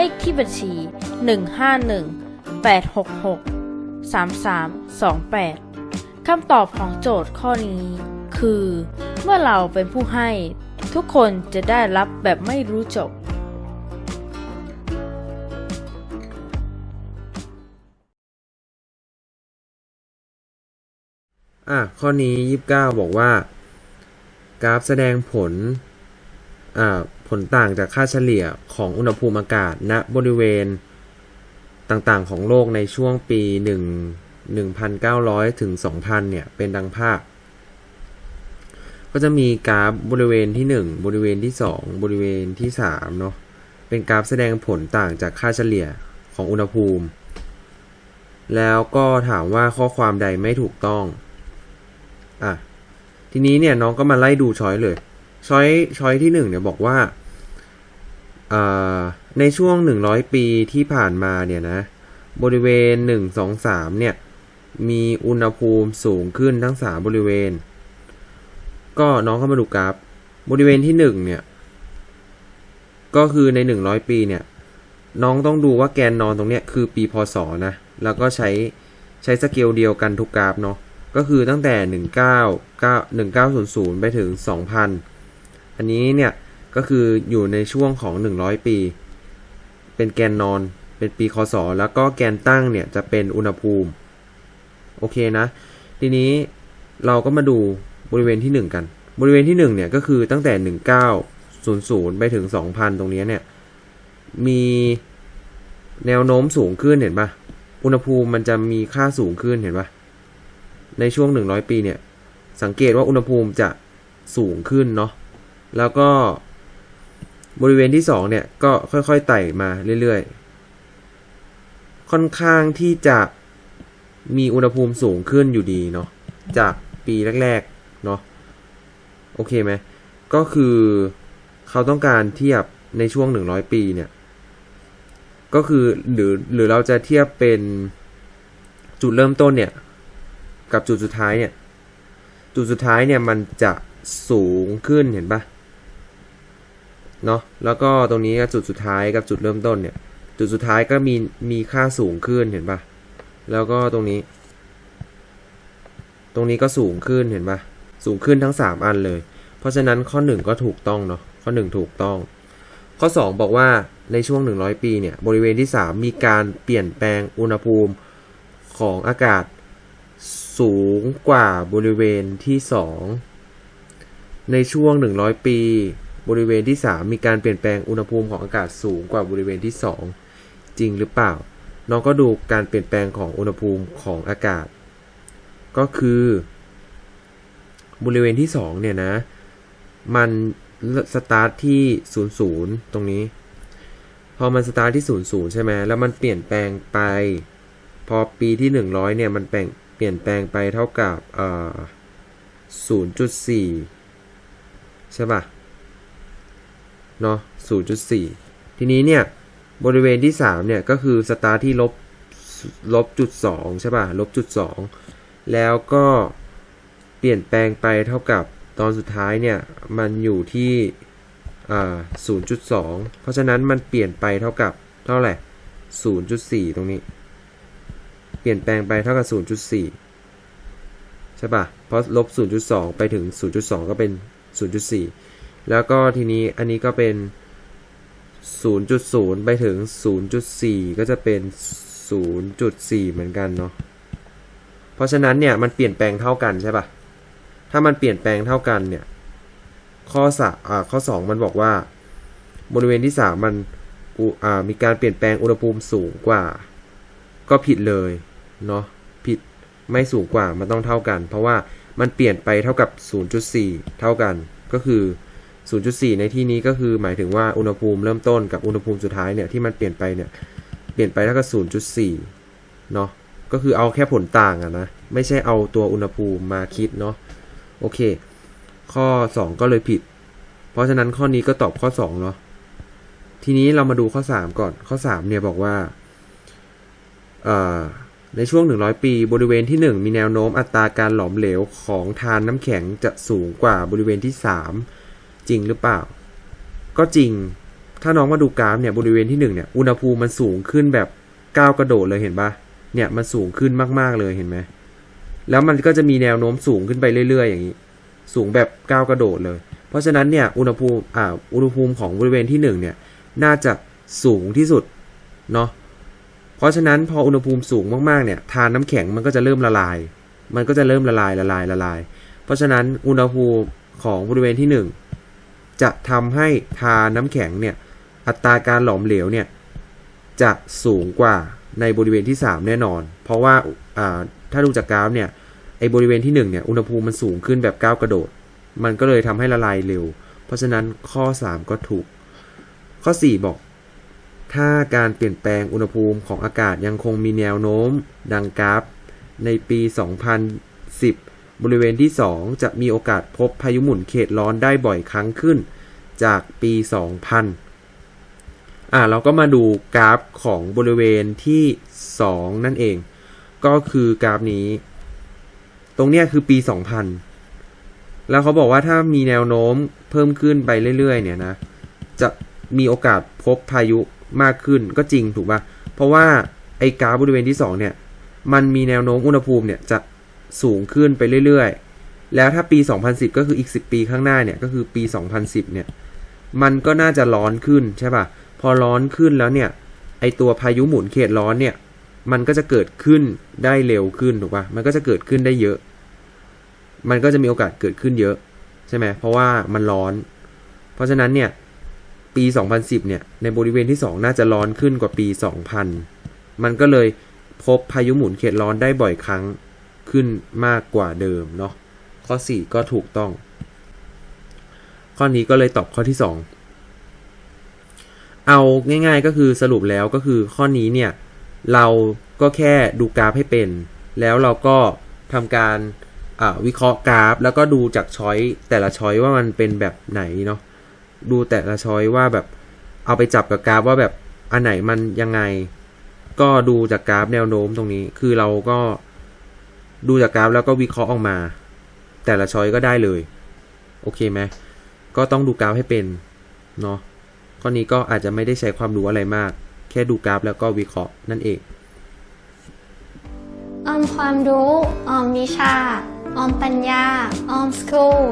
เลขที่บัญชี 151 866 3328 คำตอบของโจทย์ข้อนี้ คือ เมื่อเราเป็นผู้ให้ ทุกคนจะได้รับแบบไม่รู้จบอะข้อนี้ยี่สิบเก้าบอกว่า กราฟแสดงผล ผลต่างจากค่าเฉลี่ยของอุณหภูมิอากาศณบริเวณต่างๆของโลกในช่วงปี 1 1,900 ถึง 2,000 เนี่ย เป็นดังภาพ ก็จะมีกราฟบริเวณที่ 1 บริเวณที่ 2 บริเวณที่3เนาะ เป็นกราฟแสดงผลต่างจากค่าเฉลี่ยของอุณหภูมิ แล้วก็ถามว่าข้อความใดไม่ถูกต้อง อะ ทีนี้เนี่ยน้องก็มาไล่ดูช้อยเลย ช้อยช้อยที่หนึ่งเนี่ยบอกว่าในช่วงหนึ่งร้อยปีที่ผ่านมาเนี่ยนะ บริเวณหนึ่งสองสามเนี่ย มีอุณหภูมิสูงขึ้นทั้งสามบริเวณ ก็น้องเข้ามาดูกราฟ บริเวณที่หนึ่งเนี่ย ก็คือในหนึ่งร้อยปีเนี่ย น้องต้องดูว่าแกนนอนตรงเนี้ยคือปีพศนะ แล้วก็ใช้ใช้สเกลเดียวกันทุกกราฟเนาะ ก็คือตั้งแต่19 1900ไปถึง2000อัน อันี้เนี่ยก็คืออยู่ในช่วงของ 100 ปี เป็นแกนนอนเป็นปีคศแล้วก็แกนตั้งเนี่ยจะเป็นอุณหภูมิ โอเคนะ ทีนี้เราก็มาดูบริเวณที่ 1 กัน บริเวณที่1เนี่ยก็คือตั้งแต่ 1900 ไปถึง 2000 ตรงนี้เนี่ยมีแนวโน้มสูงขึ้นเห็นปะอุณหภูมิมันจะมีค่าสูงขึ้นเห็นปะในช่วง 100 ปีเนี่ยสังเกตว่าอุณหภูมิจะสูงขึ้นเนาะ แล้วก็บริเวณที่2เนี่ยก็ค่อยๆไต่มาเรื่อยๆ ค่อนข้างที่จะมีอุณหภูมิสูงขึ้นอยู่ดีเนาะจากปีแรกๆเนาะโอเคไหมก็คือเขาต้องการเทียบในช่วง 100 ปีเนี่ย ก็คือหรือหรือเราจะเทียบเป็นจุดเริ่มต้นเนี่ย กับจุดสุดท้ายเนี่ย จุดสุดท้ายเนี่ยมันจะสูงขึ้นเห็นปะ เนาะแล้วก็ตรงนี้จุดสุดท้ายกับจุดเริ่มต้นเนี่ย จุดสุดท้ายก็มีมีค่าสูงขึ้นเห็นปะแล้วก็ตรงนี้ ตรงนี้ก็สูงขึ้นเห็นปะสูงขึ้นทั้งสามอันเลย เพราะฉะนั้นข้อหนึ่งก็ถูกต้องเนาะข้อหนึ่งถูกต้อง ข้อสองบอกว่าในช่วงหนึ่งร้อยปีเนี่ยบริเวณที่สามมีการเปลี่ยนแปลงอุณหภูมิของอากาศสูงกว่าบริเวณที่ 2 ในช่วง 100 ปี บริเวณที่ 3 มีการเปลี่ยนแปลงอุณหภูมิของอากาศสูงกว่าบริเวณที่ 2 จริงหรือเปล่า น้องก็ดูการเปลี่ยนแปลงของอุณหภูมิของอากาศ ก็คือบริเวณที่ 2 เนี่ยนะ มันสตาร์ทที่ 00 ตรงนี้ พอมันสตาร์ทที่ 00 ใช่ไหมแล้วมันเปลี่ยนแปลงไป พอปีที่ 100 เนี่ย มันแปลงเปลี่ยนแปลงไปเท่ากับเอ่อ0.4 ใช่ป่ะ เนาะ0.4 ทีนี้เนี่ย บริเวณที่ 3 เนี่ย ก็คือสตาร์ทที่ลบลบจุด2ใช่ป่ะลบจุด2แล้วก็เปลี่ยนแปลงไปเท่ากับตอนสุดท้ายเนี่ย มันอยู่ที่อ่า0.2เพราะฉะนั้นมันเปลี่ยนไปเท่ากับเท่าไหร่0.4ตรงนี้ เปลี่ยนแปลงไปเท่ากับ0.4ใช่ปะเพราะลบ0.2ไปถึง0.2ก็เป็น0.4 แล้วก็ทีนี้อันนี้ก็เป็น 0.0 ไปถึง 0.4 ก็จะเป็น 0.4 เหมือนกันเนาะ เพราะฉะนั้นเนี่ยมันเปลี่ยนแปลงเท่ากันใช่ปะถ้ามันเปลี่ยนแปลงเท่ากันเนี่ย ข้อสอ่าข้อ 2 มันบอกว่า บริเวณที่ 3 มันอุอ่ามีการเปลี่ยนแปลงอุณหภูมิสูงกว่า ก็ผิดเลยเนาะ ผิดไม่สูงกว่ามันต้องเท่ากัน เพราะว่ามันเปลี่ยนไปเท่ากับ 0.4 เท่ากันก็คือ 0.4 ในที่นี้ก็คือหมายถึงว่าอุณหภูมิเริ่มต้นกับอุณหภูมิสุดท้ายเนี่ยที่มันเปลี่ยนไปเนี่ยเปลี่ยนไปเท่ากับ0.4 เนาะก็คือเอาแค่ผลต่างอะนะ ไม่ใช่เอาตัวอุณหภูมิมาคิดเนาะโอเค ข้อ 2 ก็เลยผิด เพราะฉะนั้นข้อนี้ก็ตอบข้อ 2 เนาะทีนี้เรามาดูข้อ 3 ก่อนข้อ 3 เนี่ยบอกว่าเอ่อในช่วง 100 ปีบริเวณที่ 1 มีแนวโน้มอัตราการหลอมเหลวของทานน้ำแข็งจะสูงกว่าบริเวณที่ 3 จริงหรือเปล่า ก็จริง ถ้าน้องมาดูกราฟเนี่ยบริเวณที่1เนี่ยอุณหภูมิมันสูงขึ้นแบบก้าวกระโดดเลยเห็นปะเนี่ยมันสูงขึ้นมากๆเลยเห็นไหมแล้วมันก็จะมีแนวโน้มสูงขึ้นไปเรื่อย ๆ อย่างนี้ สูงแบบก้าวกระโดดเลย เพราะฉะนั้นเนี่ยอุณหภูมิอ่าอุณหภูมิของบริเวณที่หนึ่งเนี่ยน่าจะสูงที่สุดเนาะเพราะฉะนั้นพออุณหภูมิสูงมากๆเนี่ยทานน้ำแข็งมันก็จะเริ่มละลาย มันก็จะเริ่มละลายละลายละลาย เพราะฉะนั้นอุณหภูมิของบริเวณที่หนึ่ง จะทำให้ทาน้ำแข็งเนี่ยอัตราการหลอมเหลวเนี่ยจะสูงกว่าในบริเวณที่ 3 แน่นอน เพราะว่าอ่าถ้าดูจากกราฟเนี่ยไอบริเวณที่1เนี่ยอุณหภูมิมันสูงขึ้นแบบก้าวกระโดด มันก็เลยทำให้ละลายเร็ว เพราะฉะนั้นข้อ 3 ก็ถูก ข้อ 4 บอก ถ้าการเปลี่ยนแปลงอุณหภูมิของอากาศยังคงมีแนวโน้ม ดังกราฟ ในปี 2010 บริเวณที่ 2 จะมีโอกาสพบพายุหมุนเขตร้อนได้บ่อยครั้งขึ้น จากปี 2000 อ่าเราก็มาดูกราฟของบริเวณที่ 2 นั่นเอง ก็คือกราฟนี้ ตรงเนี้ยคือปี 2000 แล้วเขาบอกว่าถ้ามีแนวโน้มเพิ่มขึ้นไปเรื่อย ๆ เนี่ยนะ จะมีโอกาสพบพายุมากขึ้นก็จริงถูกป่ะ เพราะว่าไอ้กราฟบริเวณที่ 2 เนี่ย มันมีแนวโน้มอุณหภูมิเนี่ยจะ สูงขึ้นไปเรื่อยๆ แล้วถ้าปี 2010 ก็คืออีก 10 ปีข้างหน้าเนี่ยก็คือปี 2010 เนี่ย มันก็น่าจะร้อนขึ้นใช่ป่ะ พอร้อนขึ้นแล้วเนี่ย ไอตัวพายุหมุนเขตร้อนเนี่ย มันก็จะเกิดขึ้นได้เร็วขึ้นถูกป่ะ มันก็จะเกิดขึ้นได้เยอะ มันก็จะมีโอกาสเกิดขึ้นเยอะใช่ไหมเพราะว่ามันร้อน เพราะฉะนั้นเนี่ยปี 2010 เนี่ย ในบริเวณที่ 2 น่าจะร้อนขึ้นกว่าปี 2000 มันก็เลยพบพายุหมุนเขตร้อนได้บ่อยครั้ง ขึ้นมากกว่าเดิมเนาะข้อ 4 ก็ถูกต้อง ข้อนี้ก็เลยตอบข้อที่ 2 เอาง่ายๆก็คือสรุปแล้วก็คือข้อนี้เนี่ย เราก็แค่ดูกราฟให้เป็น แล้วเราก็ทำการวิเคราะห์กราฟ แล้วก็ดูจากช้อยแต่ละช้อยว่ามันเป็นแบบไหนเนาะดูแต่ละช้อยว่าแบบเอาไปจับกับกราฟว่าแบบอันไหนมันยังไง ก็ดูจากกราฟแนวโน้มตรงนี้ คือเราก็ ดูจากกราฟแล้วก็วิเคราะห์ออกมา แต่ละช้อยก็ได้เลย โอเคไหมก็ต้องดูกราฟให้เป็นเนาะข้อนี้ก็อาจจะไม่ได้ใช้ความรู้อะไรมาก แค่ดูกราฟแล้วก็วิเคราะห์นั่นเอง ออมความรู้ ออมวิชา ออมปัญญา ออมสกูล